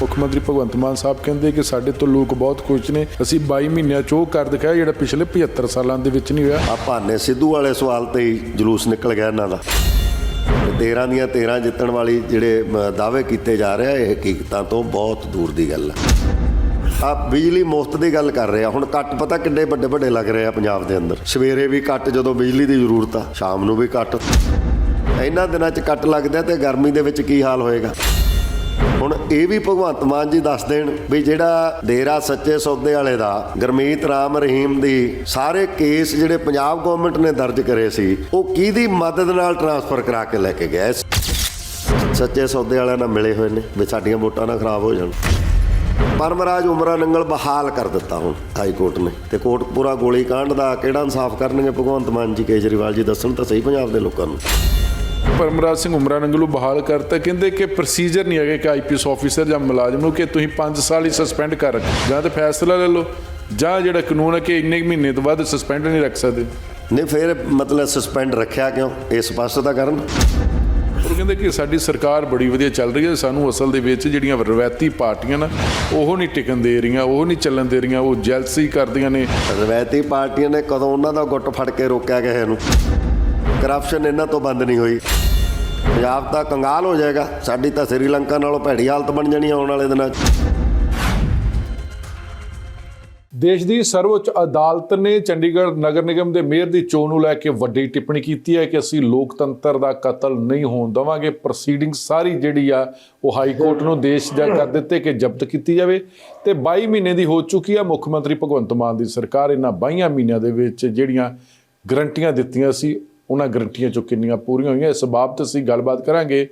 ਮੁੱਖ ਮੰਤਰੀ ਭਗਵੰਤ ਮਾਨ ਸਾਹਿਬ ਕਹਿੰਦੇ ਕਿ ਸਾਡੇ ਤੋਂ ਲੋਕ ਬਹੁਤ ਖੁਸ਼ ਨੇ। ਅਸੀਂ 22 ਮਹੀਨਿਆਂ ਚ ਉਹ ਕਰ ਦਿਖਾਇਆ ਜਿਹੜਾ ਪਿਛਲੇ 75 ਸਾਲਾਂ ਦੇ ਵਿੱਚ ਨਹੀਂ ਹੋਇਆ। ਆ ਭਾਨੇ ਸਿੱਧੂ ਵਾਲੇ ਸਵਾਲ ਤੇ ਹੀ ਜਲੂਸ ਨਿਕਲ ਗਿਆ ਇਹਨਾਂ ਦਾ। ਤੇ 13 ਦੀਆਂ 13 ਜਿੱਤਣ ਵਾਲੀ ਜਿਹੜੇ ਦਾਅਵੇ ਕੀਤੇ ਜਾ ਰਹੇ ਆ, ਇਹ ਹਕੀਕਤਾਂ ਤੋਂ ਬਹੁਤ ਦੂਰ ਦੀ ਗੱਲ ਹੈ ਆ ਬਿਜਲੀ ਮੁਫਤ ਦੀ ਗੱਲ ਕਰ ਰਹੇ ਆ। ਹੁਣ ਕੱਟ ਪਤਾ ਕਿੰਨੇ ਵੱਡੇ ਵੱਡੇ ਲੱਗ ਰਹੇ ਆ ਪੰਜਾਬ ਦੇ ਅੰਦਰ। ਸਵੇਰੇ ਵੀ ਕੱਟ, ਜਦੋਂ ਬਿਜਲੀ ਦੀ ਜ਼ਰੂਰਤ ਆ, ਸ਼ਾਮ ਨੂੰ ਵੀ ਕੱਟ। ਇਹਨਾਂ ਦਿਨਾਂ 'ਚ ਕੱਟ ਲੱਗਦਾ ਤੇ ਗਰਮੀ ਦੇ ਵਿੱਚ ਕੀ ਹਾਲ ਹੋਏਗਾ? ਹੁਣ ਇਹ ਵੀ ਭਗਵੰਤ ਮਾਨ ਜੀ ਦੱਸ ਦੇਣ ਵੀ ਜਿਹੜਾ ਡੇਰਾ ਸੱਚੇ ਸੌਦੇ ਵਾਲੇ ਦਾ ਗਰਮੀਤ ਰਾਮ ਰਹੀਮ ਦੀ ਸਾਰੇ ਕੇਸ ਜਿਹੜੇ ਪੰਜਾਬ ਗਵਰਨਮੈਂਟ ਨੇ ਦਰਜ ਕਰੇ ਸੀ, ਉਹ ਕਿਹਦੀ ਮਦਦ ਨਾਲ ਟਰਾਂਸਫਰ ਕਰਾ ਕੇ ਲੈ ਕੇ ਗਿਆ ਇਸ? ਸੱਚੇ ਸੌਦੇ ਵਾਲਿਆਂ ਨਾਲ ਮਿਲੇ ਹੋਏ ਨੇ ਵੀ ਸਾਡੀਆਂ ਵੋਟਾਂ ਨਾ ਖਰਾਬ ਹੋ ਜਾਣ। ਪਰਮਰਾਜ ਉਮਰਾ ਨੰਗਲ ਬਹਾਲ ਕਰ ਦਿੱਤਾ ਹੁਣ ਹਾਈ ਕੋਰਟ ਨੇ ਤੇ ਕੋਟਪੂਰਾ ਗੋਲੀ ਕਾਂਡ ਦਾ ਕਿਹੜਾ ਇਨਸਾਫ ਕਰਨਗੇ ਭਗਵੰਤ ਮਾਨ ਜੀ, ਕੇਜਰੀਵਾਲ ਜੀ ਦੱਸਣ ਤਾਂ ਸਹੀ ਪੰਜਾਬ ਦੇ ਲੋਕਾਂ ਨੂੰ। ਪਰਮਰਾਜ ਸਿੰਘ ਉਮਰਾ ਨੰਗਲ ਨੂੰ ਬਹਾਲ ਕਰਤਾ ਕਹਿੰਦੇ ਕਿ ਪ੍ਰੋਸੀਜਰ ਨਹੀਂ ਹੈਗਾ ਕਿ ਆਈਪੀਐਸ ਆਫੀਸਰ ਜਾਂ ਮੁਲਾਜ਼ਮ ਨੂੰ ਕਿ ਤੁਸੀਂ 5 ਸਾਲ ਹੀ ਸਸਪੈਂਡ ਕਰ ਰੱਖੋ। ਜਾਂ ਤਾਂ ਫੈਸਲਾ ਲੈ ਲਓ ਜਾਂ ਜਿਹੜਾ ਕਾਨੂੰਨ ਹੈ ਕਿ ਇੰਨੇ ਮਹੀਨੇ ਤੋਂ ਬਾਅਦ ਸਸਪੈਂਡ ਨਹੀਂ ਰੱਖ ਸਕਦੇ। ਨਹੀਂ ਫਿਰ ਮਤਲਬ ਸਸਪੈਂਡ ਰੱਖਿਆ ਕਿਉਂ? ਇਹ ਸਪਸ਼ਟ ਤਾਂ ਕਰਨ? ਉਹ ਕਹਿੰਦੇ ਕਿ ਸਾਡੀ ਸਰਕਾਰ ਬੜੀ ਵਧੀਆ ਚੱਲ ਰਹੀ ਹੈ ਸਾਨੂੰ ਅਸਲ ਦੇ ਵਿੱਚ ਜਿਹੜੀਆਂ ਰਵਾਇਤੀ ਪਾਰਟੀਆਂ ਨਾ ਉਹ ਨਹੀਂ ਟਿਕਣ ਦੇ ਰਹੀਆਂ ਉਹ ਨਹੀਂ ਚੱਲਣ ਦੇ ਰਹੀਆਂ ਉਹ ਜੈਲਸੀ ਕਰਦੀਆਂ ਨੇ। ਰਵਾਇਤੀ ਪਾਰਟੀਆਂ ਨੇ ਕਦੋਂ ਉਹਨਾਂ ਦਾ ਗੁੱਟ ਫੜ ਕੇ ਰੋਕਿਆ ਕਿਸੇ ਨੂੰ? ਕਰਪਸ਼ਨ ਇਹਨਾਂ ਤੋਂ ਬੰਦ ਨਹੀਂ ਹੋਈ। ਪੰਜਾਬ ਤਾਂ ਕੰਗਾਲ ਹੋ ਜਾਏਗਾ। ਸਾਡੀ ਤਾਂ ਸ੍ਰੀਲੰਕਾ ਨਾਲੋਂ ਭੈੜੀ ਹਾਲਤ ਬਣ ਜਾਣੀ ਆਉਣ ਵਾਲੇ ਦਿਨਾਂ 'ਚ। ਦੇਸ਼ ਦੀ ਸਰਵਉੱਚ ਅਦਾਲਤ ਨੇ ਚੰਡੀਗੜ੍ਹ ਨਗਰ ਨਿਗਮ ਦੇ ਮੇਅਰ ਦੀ ਚੋਣ ਨੂੰ ਲੈ ਕੇ ਵੱਡੀ ਟਿੱਪਣੀ ਕੀਤੀ ਹੈ ਕਿ ਅਸੀਂ ਲੋਕਤੰਤਰ ਦਾ ਕਤਲ ਨਹੀਂ ਹੋਣ ਦੇਵਾਂਗੇ। ਪ੍ਰੋਸੀਡਿੰਗ ਸਾਰੀ ਜਿਹੜੀ ਆ, ਉਹ ਹਾਈ ਕੋਰਟ ਨੂੰ ਦੇਸ਼ ਜਾ ਕਰ ਦਿੱਤੇ ਕਿ ਜ਼ਬਤ ਕੀਤੀ ਜਾਵੇ। ਤੇ 22 ਮਹੀਨੇ ਦੀ ਹੋ ਚੁੱਕੀ ਆ। ਮੁੱਖ ਮੰਤਰੀ ਭਗਵੰਤ ਮਾਨ ਦੀ ਸਰਕਾਰ ਇਹਨਾਂ 22 ਮਹੀਨਿਆਂ ਦੇ ਵਿੱਚ ਜਿਹੜੀਆਂ ਗਰੰਟੀਆਂ ਦਿੱਤੀਆਂ ਸੀ ਉਹਨਾਂ ਗਰੰਟੀਆਂ ਚੋਂ ਕਿੰਨੀਆਂ ਪੂਰੀਆਂ ਹੋਈਆਂ, ਇਸ ਬਾਬਤ ਅਸੀਂ ਗੱਲਬਾਤ ਕਰਾਂਗੇ।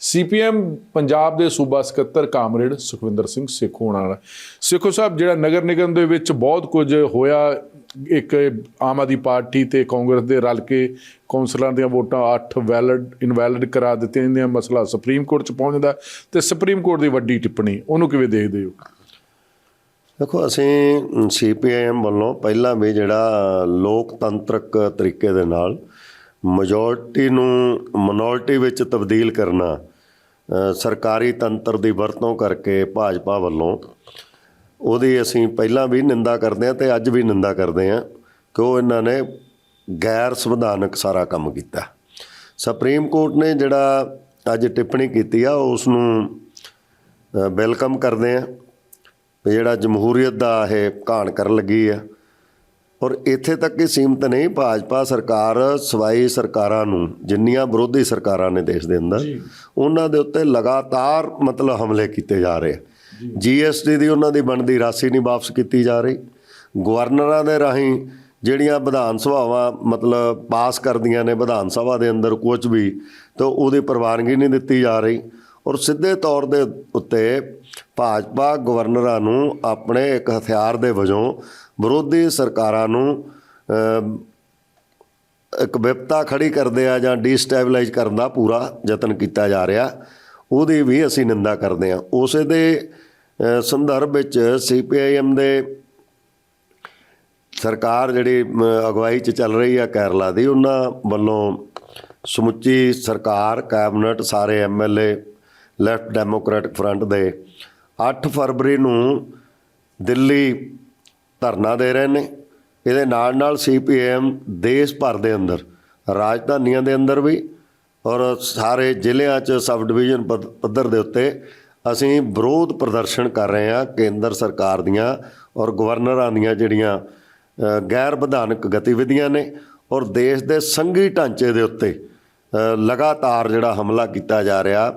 ਸੀਪੀਐਮ ਪੰਜਾਬ ਦੇ ਸੂਬਾ ਸਕੱਤਰ ਕਾਮਰੇਡ ਸੁਖਵਿੰਦਰ ਸਿੰਘ ਸੇਖੋਂ ਨਾਲ। ਸੇਖੋ ਸਾਹਿਬ, ਜਿਹੜਾ ਨਗਰ ਨਿਗਮ ਦੇ ਵਿੱਚ ਬਹੁਤ ਕੁਝ ਹੋਇਆ, ਇੱਕ ਆਮ ਆਦਮੀ ਪਾਰਟੀ ਤੇ ਕਾਂਗਰਸ ਦੇ ਰਲ ਕੇ ਕੌਂਸਲਰਾਂ ਦੀਆਂ ਵੋਟਾਂ 8 ਵੈਲਿਡ, ਇਨਵੈਲਿਡ ਕਰਾ ਦਿੱਤੀਆਂ ਜਾਂਦੀਆਂ, ਮਸਲਾ ਸੁਪਰੀਮ ਕੋਰਟ ਚ ਪਹੁੰਚਦਾ ਤੇ ਸੁਪਰੀਮ ਕੋਰਟ ਦੀ ਵੱਡੀ ਟਿੱਪਣੀ, ਉਹਨੂੰ ਕਿਵੇਂ ਦੇਖਦੇ ਹੋ? ਦੇਖੋ, ਅਸੀਂ ਸੀਪੀਆਈਐਮ ਵੱਲੋਂ ਪਹਿਲਾਂ ਵੀ ਜਿਹੜਾ ਲੋਕਤੰਤਰਕ ਤਰੀਕੇ ਦੇ ਨਾਲ ਮੈਜੋਰਟੀ ਨੂੰ ਮਿਨੋਰਟੀ ਵਿੱਚ ਤਬਦੀਲ ਕਰਨਾ ਸਰਕਾਰੀ ਤੰਤਰ ਦੀ ਵਰਤੋਂ ਕਰਕੇ ਭਾਜਪਾ ਵੱਲੋਂ, ਉਹਦੀ ਅਸੀਂ ਪਹਿਲਾਂ ਵੀ ਨਿੰਦਾ ਕਰਦੇ ਹਾਂ ਤੇ ਅੱਜ ਵੀ ਨਿੰਦਾ ਕਰਦੇ ਹਾਂ ਕਿ ਉਹ ਇਹਨਾਂ ਨੇ ਗੈਰ ਸੰਵਿਧਾਨਕ ਸਾਰਾ ਕੰਮ ਕੀਤਾ। ਸੁਪਰੀਮ ਕੋਰਟ ਨੇ ਜਿਹੜਾ ਅੱਜ ਟਿੱਪਣੀ ਕੀਤੀ ਆ, ਉਸ ਨੂੰ ਵੈਲਕਮ ਕਰਦੇ ਆ ਜਿਹੜਾ ਜਮਹੂਰੀਅਤ ਦਾ ਇਹ ਘਾਣ ਕਰਨ ਲੱਗੀ ਆ। ਔਰ ਇੱਥੇ ਤੱਕ ਹੀ ਸੀਮਤ ਨਹੀਂ ਭਾਜਪਾ ਸਰਕਾਰ ਸਵਾਈ ਸਰਕਾਰਾਂ ਨੂੰ ਜਿੰਨੀਆਂ ਵਿਰੋਧੀ ਸਰਕਾਰਾਂ ਨੇ ਦੇਸ਼ ਦੇ ਅੰਦਰ ਉਹਨਾਂ ਦੇ ਉੱਤੇ ਲਗਾਤਾਰ ਮਤਲਬ ਹਮਲੇ ਕੀਤੇ ਜਾ ਰਹੇ ਜੀਐਸਟੀ ਦੀ ਉਹਨਾਂ ਦੀ ਬਣਦੀ ਰਾਸ਼ੀ ਨਹੀਂ ਵਾਪਸ ਕੀਤੀ ਜਾ ਰਹੀ। ਗਵਰਨਰਾਂ ਦੇ ਰਾਹੀਂ ਜਿਹੜੀਆਂ ਵਿਧਾਨ ਸਭਾਵਾਂ ਮਤਲਬ ਪਾਸ ਕਰਦੀਆਂ ਨੇ ਵਿਧਾਨ ਸਭਾ ਦੇ ਅੰਦਰ ਕੁਝ ਵੀ ਤਾਂ ਉਹਦੀ ਪ੍ਰਵਾਨਗੀ ਨਹੀਂ ਦਿੱਤੀ ਜਾ ਰਹੀ। ਔਰ ਸਿੱਧੇ ਤੌਰ ਦੇ ਉੱਤੇ ਭਾਜਪਾ ਗਵਰਨਰਾਂ ਨੂੰ ਆਪਣੇ ਇੱਕ ਹਥਿਆਰ ਦੇ ਵਜੋਂ ਵਿਰੋਧੀ ਸਰਕਾਰਾਂ ਨੂੰ ਇੱਕ ਵਿਪਤਾ ਖੜੀ ਕਰਦੇ ਆ ਜਾਂ ਡੀਸਟੈਬਲਾਈਜ਼ ਕਰਨ ਦਾ ਪੂਰਾ ਯਤਨ ਕੀਤਾ ਜਾ ਰਿਹਾ, ਉਹਦੀ ਵੀ ਅਸੀਂ ਨਿੰਦਾ ਕਰਦੇ ਆ ਉਸੇ ਦੇ ਸੰਦਰਭ ਵਿੱਚ ਸੀਪੀਆਈਐਮ ਦੇ ਸਰਕਾਰ ਜਿਹੜੀ ਅਗਵਾਈ 'ਚ ਚੱਲ ਰਹੀ ਆ ਕੇਰਲਾ ਦੀ, ਉਹਨਾਂ ਵੱਲੋਂ ਸਮੁੱਚੀ ਸਰਕਾਰ, ਕੈਬਨਿਟ, ਸਾਰੇ ਐਮਐਲਏ ਲੈਫਟ ਡੈਮੋਕ੍ਰੈਟਿਕ ਫਰੰਟ ਦੇ 8 ਫਰਵਰੀ ਨੂੰ ਦਿੱਲੀ ਧਰਨਾ ਦੇ ਰਹੇ ਨੇ। ਇਹਦੇ ਨਾਲ ਨਾਲ ਸੀਪੀਐਮ ਦੇਸ਼ ਭਰ ਦੇ ਅੰਦਰ, ਰਾਜਧਾਨੀਆਂ ਦੇ ਅੰਦਰ ਵੀ ਔਰ ਸਾਰੇ ਜ਼ਿਲ੍ਹਿਆਂ 'ਚ ਸਬ ਡਿਵੀਜ਼ਨ ਪੱਧ- ਪੱਧਰ ਦੇ ਉੱਤੇ ਅਸੀਂ ਵਿਰੋਧ ਪ੍ਰਦਰਸ਼ਨ ਕਰ ਰਹੇ ਹਾਂ ਕੇਂਦਰ ਸਰਕਾਰ ਦੀਆਂ ਔਰ ਗਵਰਨਰਾਂ ਦੀਆਂ ਜਿਹੜੀਆਂ ਗੈਰ ਵਿਧਾਨਕ ਗਤੀਵਿਧੀਆਂ ਨੇ ਔਰ ਦੇਸ਼ ਦੇ ਸੰਘੀ ਢਾਂਚੇ ਦੇ ਉੱਤੇ ਲਗਾਤਾਰ ਜਿਹੜਾ ਹਮਲਾ ਕੀਤਾ ਜਾ ਰਿਹਾ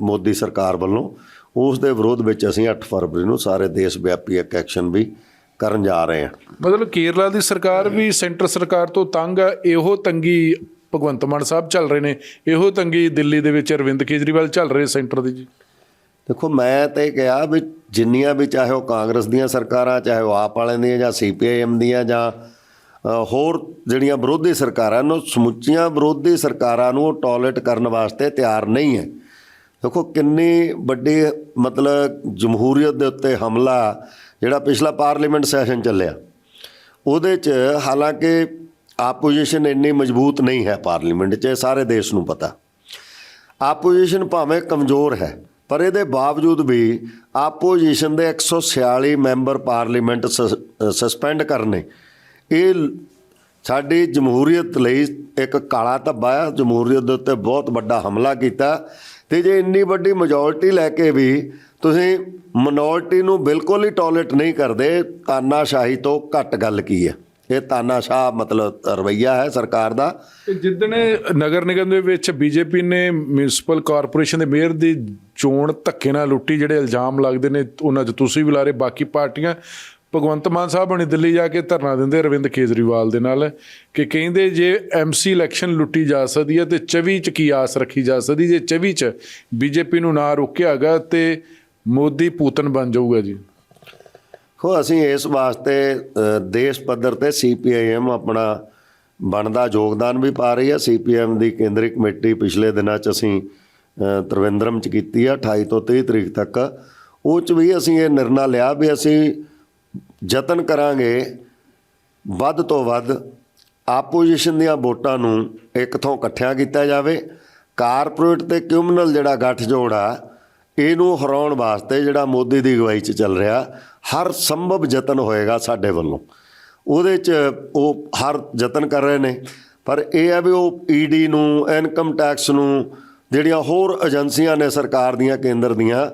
ਮੋਦੀ ਸਰਕਾਰ ਵੱਲੋਂ, ਉਸ ਦੇ ਵਿਰੋਧ ਵਿੱਚ ਅਸੀਂ 8 ਫਰਵਰੀ ਨੂੰ ਸਾਰੇ ਦੇਸ਼ ਵਿਆਪੀ ਇੱਕ ਐਕਸ਼ਨ ਵੀ ਕਰਨ ਜਾ ਰਹੇ ਹਾਂ। ਮਤਲਬ ਕੇਰਲਾ ਦੀ ਸਰਕਾਰ ਵੀ ਸੈਂਟਰ ਸਰਕਾਰ ਤੋਂ ਤੰਗ ਆ ਇਹੋ ਤੰਗੀ ਭਗਵੰਤ ਮਾਨ ਸਾਹਿਬ ਚੱਲ ਰਹੇ ਨੇ ਇਹੋ ਤੰਗੀ ਦਿੱਲੀ ਦੇ ਵਿੱਚ ਅਰਵਿੰਦ ਕੇਜਰੀਵਾਲ ਚੱਲ ਰਹੇ ਸੈਂਟਰ ਦੀ ਜੀ। ਦੇਖੋ ਮੈਂ ਤੇ ਕਿਹਾ ਵੀ ਜਿੰਨੀਆਂ ਵੀ ਚਾਹੇ ਉਹ ਕਾਂਗਰਸ ਦੀਆਂ ਸਰਕਾਰਾਂ ਚਾਹੇ ਉਹ ਆਪ ਵਾਲਿਆਂ ਦੀਆਂ ਜਾਂ ਸੀਪੀਆਈਐਮ ਦੀਆਂ ਜਾਂ ਹੋਰ ਜਿਹੜੀਆਂ ਵਿਰੋਧੀ ਸਰਕਾਰਾਂ ਨੂੰ ਸਮੁੱਚੀਆਂ ਵਿਰੋਧੀ ਸਰਕਾਰਾਂ ਨੂੰ ਟੋਲਰੇਟ ਕਰਨ ਵਾਸਤੇ ਤਿਆਰ ਨਹੀਂ ਹੈ। ਦੇਖੋ ਕਿੰਨੀ ਵੱਡੀ ਮਤਲਬ ਜਮਹੂਰੀਅਤ ਦੇ ਉੱਤੇ ਹਮਲਾ ਜਿਹੜਾ ਪਿਛਲਾ ਪਾਰਲੀਮੈਂਟ ਸੈਸ਼ਨ ਚੱਲਿਆ, ਉਹਦੇ 'ਚ ਹਾਲਾਂਕਿ ਆਪੋਜੀਸ਼ਨ ਇੰਨੀ ਮਜ਼ਬੂਤ ਨਹੀਂ ਹੈ ਪਾਰਲੀਮੈਂਟ 'ਚ, ਇਹ ਸਾਰੇ ਦੇਸ਼ ਨੂੰ ਪਤਾ। ਆਪੋਜੀਸ਼ਨ ਭਾਵੇਂ ਕਮਜ਼ੋਰ ਹੈ, ਪਰ ਇਹਦੇ ਬਾਵਜੂਦ ਵੀ ਆਪੋਜੀਸ਼ਨ ਦੇ 146 ਮੈਂਬਰ ਪਾਰਲੀਮੈਂਟ ਸਸ- ਸਸਪੈਂਡ ਕਰਨੇ, ਇਹ ਸਾਡੀ ਜਮਹੂਰੀਅਤ ਲਈ ਇੱਕ ਕਾਲਾ ਧੱਬਾ ਆ। ਜਮਹੂਰੀਅਤ ਦੇ ਉੱਤੇ ਬਹੁਤ ਵੱਡਾ ਹਮਲਾ ਕੀਤਾ ਤੇ ਜੇ ਇੰਨੀ ਵੱਡੀ ਮੈਜੋਰਟੀ ਲੈ ਕੇ ਵੀ ਤੁਸੀਂ ਮਿਨੋਰਟੀ ਨੂੰ ਬਿਲਕੁਲ ਹੀ ਟੋਲਰੇਟ ਨਹੀਂ ਕਰਦੇ, ਤਾਨਾਸ਼ਾਹੀ ਤੋਂ ਘੱਟ ਗੱਲ ਕੀ ਹੈ? ਇਹ ਤਾਨਾਸ਼ਾਹ ਮਤਲਬ ਰਵਈਆ ਹੈ ਸਰਕਾਰ ਦਾ। ਤੇ ਜਿੱਦਣੇ ਨਗਰ ਨਿਗਮ ਦੇ ਵਿੱਚ ਬੀਜੇਪੀ ਨੇ ਮਿਊਨਿਸਪਲ ਕਾਰਪੋਰੇਸ਼ਨ ਦੇ ਮੇਅਰ ਦੀ ਚੋਣ ਧੱਕੇ ਨਾਲ ਲੁੱਟੀ, ਜਿਹੜੇ ਇਲਜ਼ਾਮ ਲੱਗਦੇ ਨੇ, ਉਹਨਾਂ 'ਚ ਤੁਸੀਂ ਵੀ ਲਾ ਰਹੇ, ਬਾਕੀ ਪਾਰਟੀਆਂ, ਭਗਵੰਤ ਮਾਨ ਸਾਹਿਬ ਬਣੀ ਦਿੱਲੀ ਜਾ ਕੇ ਧਰਨਾ ਦਿੰਦੇ, ਅਰਵਿੰਦ ਕੇਜਰੀਵਾਲ ਦੇ ਨਾਲ, ਕਿ ਕਹਿੰਦੇ ਜੇ ਐਮਸੀ ਇਲੈਕਸ਼ਨ ਲੁੱਟੀ ਜਾ ਸਕਦੀ ਹੈ, ਤੇ 24 ਚ ਕੀ ਆਸ ਰੱਖੀ ਜਾ ਸਕਦੀ ਜੇ 24 ਚ ਬੀਜੇਪੀ ਨੂੰ ਨਾ ਰੋਕਿਆਗਾ, ਤੇ ਮੋਦੀ ਪੂਤਨ ਬਣ ਜਾਊਗਾ ਜੀ। ਖੋ ਅਸੀਂ ਇਸ ਵਾਸਤੇ ਦੇਸ਼ ਪੱਧਰ ਤੇ ਸੀਪੀਆਈਐਮ ਆਪਣਾ ਬਣਦਾ ਯੋਗਦਾਨ ਵੀ ਪਾ ਰਹੀ ਹੈ ਸੀਪੀਐਮ ਦੀ ਕੇਂਦਰੀ ਕਮੇਟੀ ਪਿਛਲੇ ਦਿਨਾਂ 'ਚ ਅਸੀਂ ਅ, 'ਚ ਕੀਤੀ ਆ 28 ਤੋਂ 30 ਤਰੀਕ ਤੱਕ। ਉਹ 'ਚ ਵੀ ਅਸੀਂ ਇਹ ਨਿਰਣਾ ਲਿਆ ਵੀ ਅਸੀਂ ਯਤਨ ਕਰਾਂਗੇ ਵੱਧ ਤੋਂ ਵੱਧ ਆਪੋਜੀਸ਼ਨ ਦੀਆਂ ਵੋਟਾਂ ਨੂੰ ਇੱਕ ਥਾਂ ਇਕੱਠਿਆਂ ਕੀਤਾ ਜਾਵੇ। ਕਾਰਪੋਰੇਟ ਤੇ ਕਮਿਊਨਲ ਜਿਹੜਾ ਗੱਠਜੋੜ ਆ ਇਹਨੂੰ ਹਰਾਉਣ ਵਾਸਤੇ ਜਿਹੜਾ ਮੋਦੀ ਦੀ ਅਗਵਾਈ 'ਚ ਚੱਲ ਰਿਹਾ, ਹਰ ਸੰਭਵ ਯਤਨ ਹੋਏਗਾ ਸਾਡੇ ਵੱਲੋਂ। ਉਹਦੇ 'ਚ ਉਹ ਹਰ ਯਤਨ ਕਰ ਰਹੇ ਨੇ। ਪਰ ਇਹ ਹੈ ਵੀ ਉਹ ਈਡੀ ਨੂੰ ਇਨਕਮ ਟੈਕਸ ਨੂੰ, ਜਿਹੜੀਆਂ ਹੋਰ ਏਜੰਸੀਆਂ ਨੇ ਸਰਕਾਰ ਦੀਆਂ, ਕੇਂਦਰ ਦੀਆਂ,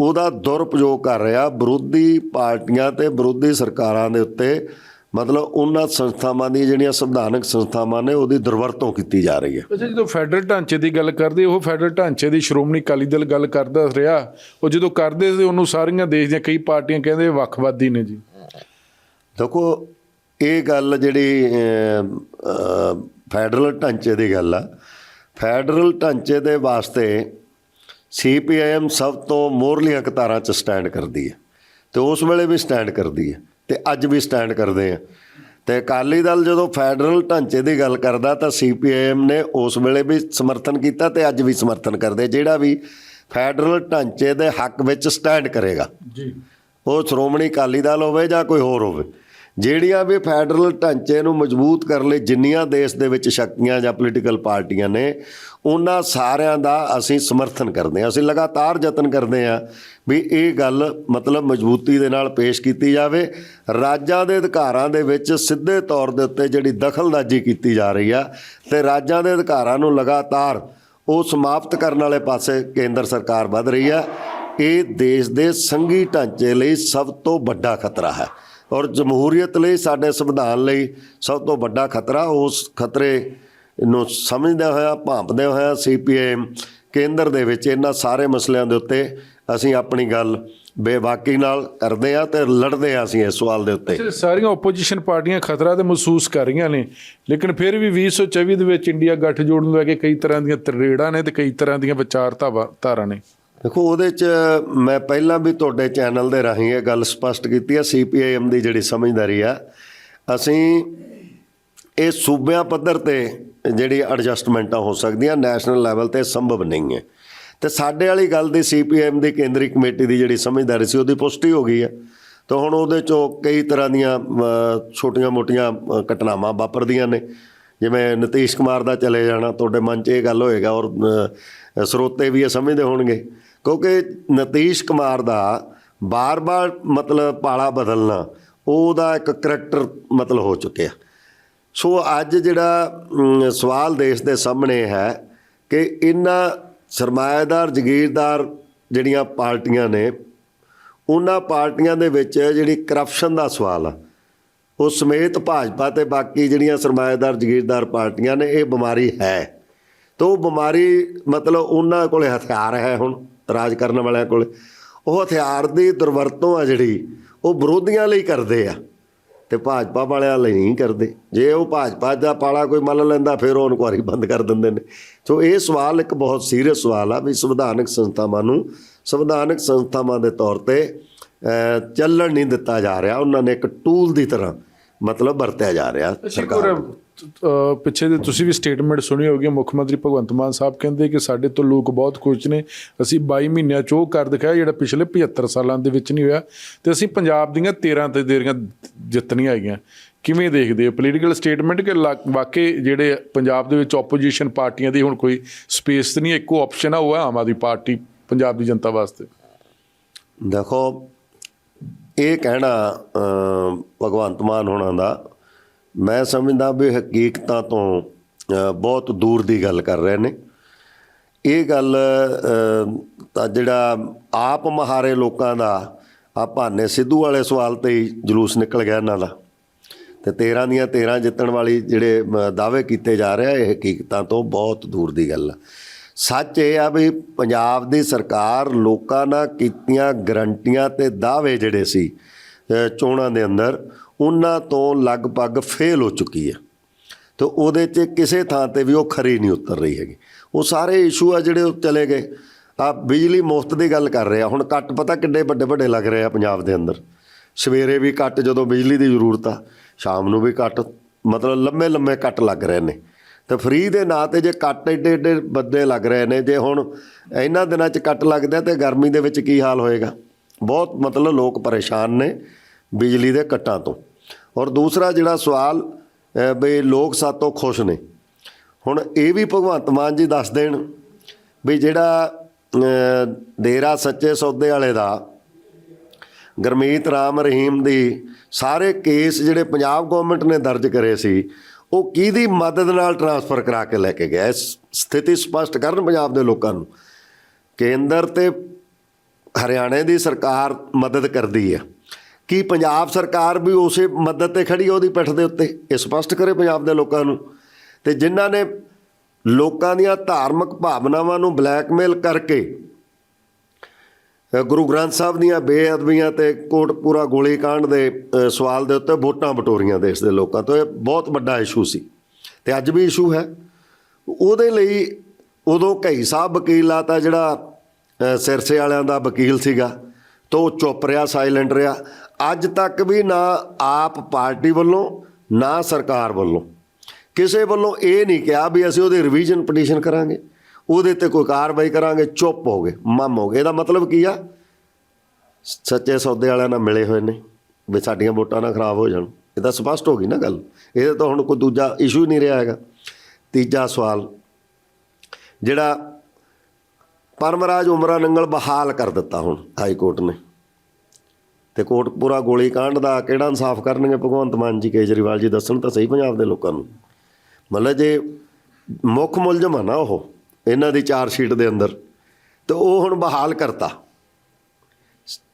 ਉਹਦਾ ਦੁਰਪਯੋਗ ਕਰ ਰਿਹਾ। ਵਿਰੋਧੀ ਪਾਰਟੀਆਂ ਤੇ ਵਿਰੋਧੀ ਸਰਕਾਰਾਂ ਦੇ ਉੱਤੇ ਮਤਲਬ ਉਹਨਾਂ ਸੰਸਥਾਵਾਂ ਦੀ ਜਿਹੜੀਆਂ ਸੰਵਿਧਾਨਕ ਸੰਸਥਾਵਾਂ ਨੇ ਉਹਦੀ ਦੁਰਵਰਤੋਂ ਕੀਤੀ ਜਾ ਰਹੀ ਹੈ। ਅੱਛਾ ਜਦੋਂ ਫੈਡਰਲ ਢਾਂਚੇ ਦੀ ਗੱਲ ਕਰਦੇ ਉਹ ਫੈਡਰਲ ਢਾਂਚੇ ਦੀ ਸ਼੍ਰੋਮਣੀ ਅਕਾਲੀ ਦਲ ਗੱਲ ਕਰਦਾ ਰਿਹਾ। ਉਹ ਜਦੋਂ ਕਰਦੇ ਸੀ ਉਹਨੂੰ ਸਾਰੀਆਂ ਦੇਸ਼ ਦੀਆਂ ਕਈ ਪਾਰਟੀਆਂ ਕਹਿੰਦੇ ਵੱਖਵਾਦੀ ਨੇ ਜੀ। ਦੇਖੋ ਇਹ ਗੱਲ ਜਿਹੜੀ ਫੈਡਰਲ ਢਾਂਚੇ ਦੀ ਗੱਲ ਆ। ਫੈਡਰਲ ਢਾਂਚੇ ਦੇ ਵਾਸਤੇ ਸੀਪੀਆਈਐਮ ਸਭ ਤੋਂ ਮੋਹਰਲੀਆਂ ਕਤਾਰਾਂ 'ਚ ਸਟੈਂਡ ਕਰਦੀ ਹੈ। ਤੇ ਉਸ ਵੇਲੇ ਵੀ ਸਟੈਂਡ ਕਰਦੀ ਹੈ। ਤੇ ਅੱਜ ਵੀ ਸਟੈਂਡ ਕਰਦੇ ਆ। ਤੇ ਅਕਾਲੀ ਦਲ ਜਦੋਂ ਫੈਡਰਲ ਢਾਂਚੇ ਦੀ ਗੱਲ ਕਰਦਾ ਤਾਂ ਸੀਪੀਆਈਐਮ ਨੇ ਉਸ ਵੇਲੇ ਵੀ ਸਮਰਥਨ ਕੀਤਾ ਤੇ ਅੱਜ ਵੀ ਸਮਰਥਨ ਕਰਦੇ ਜਿਹੜਾ ਵੀ ਫੈਡਰਲ ਢਾਂਚੇ ਦੇ ਹੱਕ ਵਿੱਚ ਸਟੈਂਡ ਕਰੇਗਾ। ਜੀ। ਉਹ ਸ਼੍ਰੋਮਣੀ ਅਕਾਲੀ ਦਲ ਹੋਵੇ ਜਾਂ ਕੋਈ ਹੋਰ ਹੋਵੇ। ਜਿਹੜੀਆਂ ਵੀ ਫੈਡਰਲ ਢਾਂਚੇ ਨੂੰ ਮਜ਼ਬੂਤ ਕਰਨ ਲਈ ਜਿੰਨੀਆਂ ਦੇਸ਼ ਦੇ ਵਿੱਚ ਸ਼ਕਤੀਆਂ ਜਾਂ ਪੋਲੀਟੀਕਲ ਪਾਰਟੀਆਂ ਨੇ, ਉਹਨਾਂ ਸਾਰਿਆਂ ਦਾ ਅਸੀਂ ਸਮਰਥਨ ਕਰਦੇ ਹਾਂ। ਅਸੀਂ ਲਗਾਤਾਰ ਯਤਨ ਕਰਦੇ ਹਾਂ ਵੀ ਇਹ ਗੱਲ ਮਤਲਬ ਮਜ਼ਬੂਤੀ ਦੇ ਨਾਲ ਪੇਸ਼ ਕੀਤੀ ਜਾਵੇ। ਰਾਜਾਂ ਦੇ ਅਧਿਕਾਰਾਂ ਦੇ ਵਿੱਚ ਸਿੱਧੇ ਤੌਰ ਦੇ ਉੱਤੇ ਜਿਹੜੀ ਦਖਲਅੰਦਾਜ਼ੀ ਕੀਤੀ ਜਾ ਰਹੀ ਆ, ਤੇ ਰਾਜਾਂ ਦੇ ਅਧਿਕਾਰਾਂ ਨੂੰ ਲਗਾਤਾਰ ਉਹ ਸਮਾਪਤ ਕਰਨ ਵਾਲੇ ਪਾਸੇ ਕੇਂਦਰ ਸਰਕਾਰ ਵੱਧ ਰਹੀ ਆ। ਇਹ ਦੇਸ਼ ਦੇ ਸੰਘੀ ਢਾਂਚੇ ਲਈ ਸਭ ਤੋਂ ਵੱਡਾ ਖਤਰਾ ਹੈ। ਔਰ ਜਮਹੂਰੀਅਤ ਲਈ, ਸਾਡੇ ਸੰਵਿਧਾਨ ਲਈ ਸਭ ਤੋਂ ਵੱਡਾ ਖਤਰਾ ਉਸ ਖਤਰੇ ਨੂੰ ਸਮਝਦੇ ਹੋਇਆ ਭਾਂਪਦੇ ਹੋਇਆ ਸੀਪੀਐਮ ਕੇਂਦਰ ਦੇ ਵਿੱਚ ਇਹਨਾਂ ਸਾਰੇ ਮਸਲਿਆਂ ਦੇ ਉੱਤੇ ਅਸੀਂ ਆਪਣੀ ਗੱਲ ਬੇਬਾਕੀ ਨਾਲ ਕਰਦੇ ਆ ਤੇ ਲੜਦੇ ਆ ਅਸੀਂ ਇਸ ਸਵਾਲ ਦੇ ਉੱਤੇ। ਸਾਰੀਆਂ ਆਪੋਜੀਸ਼ਨ ਪਾਰਟੀਆਂ ਖਤਰਾ ਤੇ ਮਹਿਸੂਸ ਕਰ ਰਹੀਆਂ ਨੇ, ਲੇਕਿਨ ਫਿਰ ਵੀ 2024 ਦੇ ਵਿੱਚ ਇੰਡੀਆ ਗੱਠਜੋੜ ਨੂੰ ਲੈ ਕੇ ਕਈ ਤਰ੍ਹਾਂ ਦੀਆਂ ਤਰੇੜਾਂ ਨੇ ਤੇ ਕਈ ਤਰ੍ਹਾਂ ਦੀਆਂ ਵਿਚਾਰਧਾਵਾ ਧਾਰਾ ਨੇ। ਦੇਖੋ, ਉਹਦੇ 'ਚ ਮੈਂ ਪਹਿਲਾਂ ਵੀ ਤੁਹਾਡੇ ਚੈਨਲ ਦੇ ਰਾਹੀਂ ਇਹ ਗੱਲ ਸਪਸ਼ਟ ਕੀਤੀ ਹੈ ਸੀਪੀਆਈਐਮ ਦੀ ਜਿਹੜੀ ਸਮਝਦਾਰੀ ਆ। ਅਸੀਂ ਇਹ ਸੂਬਿਆਂ ਪੱਧਰ ਤੇ ਜਿਹੜੀ ਐਡਜਸਟਮੈਂਟਾਂ ਹੋ ਸਕਦੀਆਂ ਨੈਸ਼ਨਲ ਲੈਵਲ ਤੇ ਸੰਭਵ ਨਹੀਂ ਹੈ। ਤੇ ਸਾਡੇ ਵਾਲੀ ਗੱਲ ਦੀ ਸੀਪੀਐਮ ਦੀ ਕੇਂਦਰੀ ਕਮੇਟੀ ਦੀ ਜਿਹੜੀ ਸਮਝਦਾਰੀ ਸੀ, ਉਹਦੀ ਪੁਸ਼ਟੀ ਹੋ ਗਈ ਹੈ ਤਾਂ ਹੁਣ ਉਹਦੇ 'ਚੋਂ ਕਈ ਤਰ੍ਹਾਂ ਦੀਆਂ ਛੋਟੀਆਂ-ਮੋਟੀਆਂ ਘਟਨਾਵਾਂ ਵਾਪਰਦੀਆਂ ਨੇ। ਜਿਵੇਂ ਨਤੀਸ਼ ਕੁਮਾਰ ਦਾ ਚਲੇ ਜਾਣਾ, ਤੁਹਾਡੇ ਮਨ 'ਚ ਇਹ ਗੱਲ ਹੋਏਗਾ ਔਰ ਸਰੋਤੇ ਵੀ ਇਹ ਸਮਝਦੇ ਹੋਣਗੇ। ਕਿਉਂਕਿ ਨਤੀਸ਼ ਕੁਮਾਰ ਦਾ ਬਾਰ-ਬਾਰ ਮਤਲਬ ਪਾਲਾ ਬਦਲਣਾ, ਉਹਦਾ ਇੱਕ ਕਰੈਕਟਰ ਮਤਲਬ ਹੋ ਚੁੱਕਿਆ। ਸੋ ਅੱਜ ਜਿਹੜਾ ਸਵਾਲ ਦੇਸ਼ ਦੇ ਸਾਹਮਣੇ ਹੈ ਕਿ ਇਹਨਾਂ ਸਰਮਾਏਦਾਰ, ਜ਼ਗੀਰਦਾਰ ਜਿਹੜੀਆਂ ਪਾਰਟੀਆਂ ਨੇ, ਉਹਨਾਂ ਪਾਰਟੀਆਂ ਦੇ ਵਿੱਚ ਜਿਹੜੀ ਕਰਪਸ਼ਨ ਦਾ ਸਵਾਲ ਆ, ਉਹ ਸਮੇਤ ਭਾਜਪਾ ਤੇ ਬਾਕੀ ਜਿਹੜੀਆਂ ਸਰਮਾਏਦਾਰ, ਜ਼ਗੀਰਦਾਰ ਪਾਰਟੀਆਂ ਨੇ, ਇਹ ਬਿਮਾਰੀ ਹੈ। ਤਾਂ ਉਹ ਬਿਮਾਰੀ ਮਤਲਬ ਉਹਨਾਂ ਕੋਲੇ ਹਥਿਆਰ ਹੈ ਹੁਣ। ਰਾਜ ਕਰਨ ਵਾਲਿਆਂ ਕੋਲੇ। ਉਹ ਹਥਿਆਰ ਦੀ ਦੁਰਵਰਤੋਂ ਆ ਜਿਹੜੀ ਉਹ ਵਿਰੋਧੀਆਂ ਲਈ ਕਰਦੇ ਆ ਤੇ ਭਾਜਪਾ ਵਾਲਿਆਂ ਲਈ ਨਹੀਂ ਕਰਦੇ। ਜੇ ਉਹ ਭਾਜਪਾ ਦਾ ਪਾਲਾ ਕੋਈ ਮੰਨ ਲੈਂਦਾ ਫਿਰ ਉਹ ਇਨਕੁਆਰੀ ਬੰਦ ਕਰ ਦਿੰਦੇ ਨੇ। ਸੋ ਇਹ ਸਵਾਲ ਇੱਕ ਬਹੁਤ ਸੀਰੀਅਸ ਸਵਾਲ ਆ ਵੀ ਸੰਵਿਧਾਨਕ ਸੰਸਥਾਵਾਂ ਨੂੰ ਸੰਵਿਧਾਨਕ ਸੰਸਥਾਵਾਂ ਦੇ ਤੌਰ ਤੇ ਚੱਲਣ ਨਹੀਂ ਦਿੱਤਾ ਜਾ ਰਿਹਾ। ਉਹਨਾਂ ਨੇ ਇੱਕ ਟੂਲ ਦੀ ਤਰ੍ਹਾਂ ਮਤਲਬ ਵਰਤਿਆ ਜਾ ਰਿਹਾ ਸਰਕਾਰ ਪਿੱਛੇ ਦੇ ਤੁਸੀਂ ਵੀ ਸਟੇਟਮੈਂਟ ਸੁਣੀ ਹੋਗੀ ਮੁੱਖ ਮੰਤਰੀ ਭਗਵੰਤ ਮਾਨ ਸਾਹਿਬ ਕਹਿੰਦੇ ਕਿ ਸਾਡੇ ਤੋਂ ਲੋਕ ਬਹੁਤ ਖੁਸ਼ ਨੇ। ਅਸੀਂ 22 ਮਹੀਨਿਆਂ ਚ ਉਹ ਕਰ ਦਿਖਾਇਆ ਜਿਹੜਾ ਪਿਛਲੇ 75 ਸਾਲਾਂ ਦੇ ਵਿੱਚ ਨਹੀਂ ਹੋਇਆ ਤੇ ਅਸੀਂ ਪੰਜਾਬ ਦੀਆਂ 13 ਤੇ ਦੇਰੀਆਂ ਜਿੱਤਣੀਆਂ ਆਈਆਂ ਕਿਵੇਂ ਦੇਖਦੇ ਹੋ? ਪੋਲੀਟੀਕਲ ਸਟੇਟਮੈਂਟ ਕਿ ਲਾ- ਵਾਕਈ ਜਿਹੜੇ ਪੰਜਾਬ ਦੇ ਵਿੱਚ ਆਪੋਜੀਸ਼ਨ ਪਾਰਟੀਆਂ ਦੀ ਹੁਣ ਕੋਈ ਸਪੇਸ ਨਹੀਂ, ਇੱਕੋ ਆਪਸ਼ਨ ਆ, ਉਹ ਹੈ ਆਮ ਆਦਮੀ ਪਾਰਟੀ, ਪੰਜਾਬ ਦੀ ਜਨਤਾ ਵਾਸਤੇ। ਦੇਖੋ, ਇਹ ਕਹਿਣਾ ਭਗਵੰਤ ਮਾਨ ਹੋਣਾ ਦਾ ਮੈਂ ਸਮਝਦਾ ਵੀ ਹਕੀਕਤਾਂ ਤੋਂ ਬਹੁਤ ਦੂਰ ਦੀ ਗੱਲ ਕਰ ਰਹੇ ਨੇ। ਇਹ ਗੱਲ ਤਾਂ ਜਿਹੜਾ ਆਪ ਮਹਾਰੇ ਲੋਕਾਂ ਦਾ ਆ ਭਾਨੇ ਸਿੱਧੂ ਵਾਲੇ ਸਵਾਲ ਤੇ ਹੀ ਜਲੂਸ ਨਿਕਲ ਗਿਆ ਇਹਨਾਂ ਦਾ। ਤੇ 13 ਦੀਆਂ 13 ਜਿੱਤਣ ਵਾਲੀ ਜਿਹੜੇ ਦਾਅਵੇ ਕੀਤੇ ਜਾ ਰਹੇ ਆ, ਇਹ ਹਕੀਕਤਾਂ ਤੋਂ ਬਹੁਤ ਦੂਰ ਦੀ ਗੱਲ ਆ। ਸੱਚ ਇਹ ਆ ਵੀ ਪੰਜਾਬ ਦੀ ਸਰਕਾਰ ਲੋਕਾਂ ਨਾਲ ਕੀਤੀਆਂ ਗਰੰਟੀਆਂ ਤੇ ਦਾਅਵੇ ਜਿਹੜੇ ਸੀ ਚੋਣਾਂ ਦੇ ਅੰਦਰ ਉਹਨਾਂ ਤੋਂ ਲਗਭਗ ਫੇਲ ਹੋ ਚੁੱਕੀ ਹੈ। ਤੇ ਉਹਦੇ 'ਚ ਕਿਸੇ ਥਾਂ ਤੇ ਵੀ ਉਹ ਖਰੀ ਨਹੀਂ ਉਤਰ ਰਹੀ ਹੈਗੀ। ਉਹ ਸਾਰੇ ਇਸ਼ੂ ਆ ਜਿਹੜੇ ਉਹ ਚਲੇ ਗਏ। ਆ ਬਿਜਲੀ ਮੁਫਤ ਦੀ ਗੱਲ ਕਰ ਰਿਹਾ। ਹੁਣ ਕੱਟ ਪਤਾ ਕਿੱਡੇ ਵੱਡੇ ਵੱਡੇ ਲੱਗ ਰਹੇ ਆ ਪੰਜਾਬ ਦੇ ਅੰਦਰ। ਸਵੇਰੇ ਵੀ ਕੱਟ, ਜਦੋਂ ਬਿਜਲੀ ਦੀ ਜ਼ਰੂਰਤ ਆ, ਸ਼ਾਮ ਨੂੰ ਵੀ ਕੱਟ, ਮਤਲਬ ਲੰਮੇ ਲੰਮੇ ਕੱਟ ਲੱਗ ਰਹੇ ਨੇ। ਤੇ ਫ੍ਰੀ ਦੇ ਨਾਂ ਤੇ ਜੇ ਕੱਟ ਏਡੇ ਏਡੇ ਵੱਡੇ ਲੱਗ ਰਹੇ ਨੇ, ਜੇ ਹੁਣ ਇਹਨਾਂ ਦਿਨਾਂ 'ਚ ਕੱਟ ਲੱਗਦੇ ਆ ਤੇ ਗਰਮੀ ਦੇ ਵਿੱਚ ਕੀ ਹਾਲ ਹੋਏਗਾ? ਬਹੁਤ ਮਤਲਬ ਲੋਕ ਪਰੇਸ਼ਾਨ ਨੇ ਬਿਜਲੀ ਦੇ ਕੱਟਾਂ ਤੋਂ। ਔਰ ਦੂਸਰਾ ਜਿਹੜਾ ਸਵਾਲ, ਅਹ ਵੀ ਲੋਕ ਸਾਤੋਂ ਖੁਸ਼ ਨੇ। ਹੁਣ ਇਹ ਵੀ ਭਗਵੰਤ ਮਾਨ ਜੀ ਦੱਸ ਦੇਣ ਵੀ ਜਿਹੜਾ ਡੇਰਾ ਸੱਚੇ ਸੌਦੇ ਵਾਲੇ ਦਾ, ਗਰਮੀਤ ਰਾਮ ਰਹੀਮ ਦੀ ਸਾਰੇ ਕੇਸ ਜਿਹੜੇ ਪੰਜਾਬ ਗਵਰਨਮੈਂਟ ਨੇ ਦਰਜ ਕਰੇ ਸੀ, ਉਹ ਕਿਹਦੀ ਮਦਦ ਨਾਲ ਟਰਾਂਸਫਰ ਕਰਾ ਕੇ ਲੈ ਕੇ ਗਿਆ? ਇਸ ਸਥਿਤੀ ਸਪਸ਼ਟ ਕਰਨ ਪੰਜਾਬ ਦੇ ਲੋਕਾਂ ਨੂੰ। ਕੇਂਦਰ ਤੇ ਹਰਿਆਣੇ ਦੀ ਸਰਕਾਰ ਮਦਦ ਕਰਦੀ ਹੈ ਕੀ ਪੰਜਾਬ ਸਰਕਾਰ ਵੀ ਉਸੇ ਮਦਦ ਤੇ ਖੜੀ ਹੈ ਉਹਦੀ ਪਿੱਠ ਦੇ ਉੱਤੇ? ਇਹ ਸਪਸ਼ਟ ਕਰੇ ਪੰਜਾਬ ਦੇ ਲੋਕਾਂ ਨੂੰ। ਤੇ ਜਿਨ੍ਹਾਂ ਨੇ ਲੋਕਾਂ ਦੀਆਂ ਧਾਰਮਿਕ ਭਾਵਨਾਵਾਂ ਨੂੰ ਬਲੈਕਮੇਲ ਕਰਕੇ ਗੁਰੂ ਗ੍ਰੰਥ ਸਾਹਿਬ ਦੀਆਂ ਬੇਅਦਬੀਆਂ ਤੇ ਕੋਟਪੂਰਾ ਗੋਲੀकांड ਦੇ ਸਵਾਲ ਦੇ ਉੱਤੇ ਵੋਟਾਂ ਬਟੋਰੀਆਂ ਦੇਸ਼ ਦੇ ਲੋਕਾਂ ਤੋਂ, ਇਹ ਬਹੁਤ ਵੱਡਾ ਇਸ਼ੂ ਸੀ। ਤੇ ਅੱਜ ਵੀ ਇਸ਼ੂ ਹੈ। ਉਹਦੇ ਲਈ ਉਦੋਂ ਘਈ ਸਾਹਿਬ ਵਕੀਲ ਆ ਤਾਂ ਜਿਹੜਾ ਸਿਰਸੇ ਵਾਲਿਆਂ ਦਾ ਵਕੀਲ ਸੀਗਾ, ਤਾਂ ਉਹ ਚੁੱਪ ਰਿਹਾ ਸਾਇਲੈਂਟ ਰਿਹਾ। ਅੱਜ ਤੱਕ ਵੀ ਨਾ ਆਪ ਪਾਰਟੀ ਵੱਲੋਂ, ਨਾ ਸਰਕਾਰ ਵੱਲੋਂ। ਕਿਸੇ ਵੱਲੋਂ ਇਹ ਨਹੀਂ ਕਿਹਾ ਵੀ ਅਸੀਂ ਉਹਦੀ ਰਿਵੀਜ਼ਨ ਪਟੀਸ਼ਨ ਕਰਾਂਗੇ। ਉਹਦੇ ਤੇ ਕੋਈ ਕਾਰਵਾਈ ਕਰਾਂਗੇ, ਚੁੱਪ ਹੋ ਗਏ, ਮਮ ਹੋ ਗਏ। ਇਹਦਾ ਮਤਲਬ ਕੀ ਆ? ਸੱਚੇ ਸੌਦੇ ਵਾਲਿਆਂ ਨਾਲ ਮਿਲੇ ਹੋਏ ਨੇ, ਵੀ ਸਾਡੀਆਂ ਵੋਟਾਂ ਨਾ ਖਰਾਬ ਹੋ ਜਾਣ। ਇਹ ਤਾਂ ਸਪਸ਼ਟ ਹੋ ਗਈ ਨਾ ਗੱਲ। ਇਹਦੇ ਤਾਂ ਹੁਣ ਕੋਈ ਦੂਜਾ ਇਸ਼ੂ ਨਹੀਂ ਰਿਹਾ ਹੈਗਾ। ਤੀਜਾ ਸਵਾਲ, ਜਿਹੜਾ ਪਰਮਰਾਜ ਉਮਰਾ ਨੰਗਲ ਬਹਾਲ ਕਰ ਦਿੱਤਾ ਹੁਣ ਹਾਈ ਕੋਰਟ ਨੇ। ਤੇ ਕੋਟਪੂਰਾ ਗੋਲੀ ਕਾਂਡ ਦਾ ਕਿਹੜਾ ਇਨਸਾਫ ਕਰਨਗੇ? ਭਗਵੰਤ ਮਾਨ ਜੀ, ਕੇਜਰੀਵਾਲ ਜੀ ਦੱਸਣ ਤਾਂ ਸਹੀ ਪੰਜਾਬ ਦੇ ਲੋਕਾਂ ਨੂੰ। ਮਤਲਬ ਜੇ ਮੁੱਖ ਮੁਲਜ਼ਮ ਆ ਨਾ ਉਹ, ਇਹਨਾਂ ਦੀ ਚਾਰ ਸ਼ੀਟ ਦੇ ਅੰਦਰ, ਤੇ ਉਹ ਹੁਣ ਬਹਾਲ ਕਰਤਾ।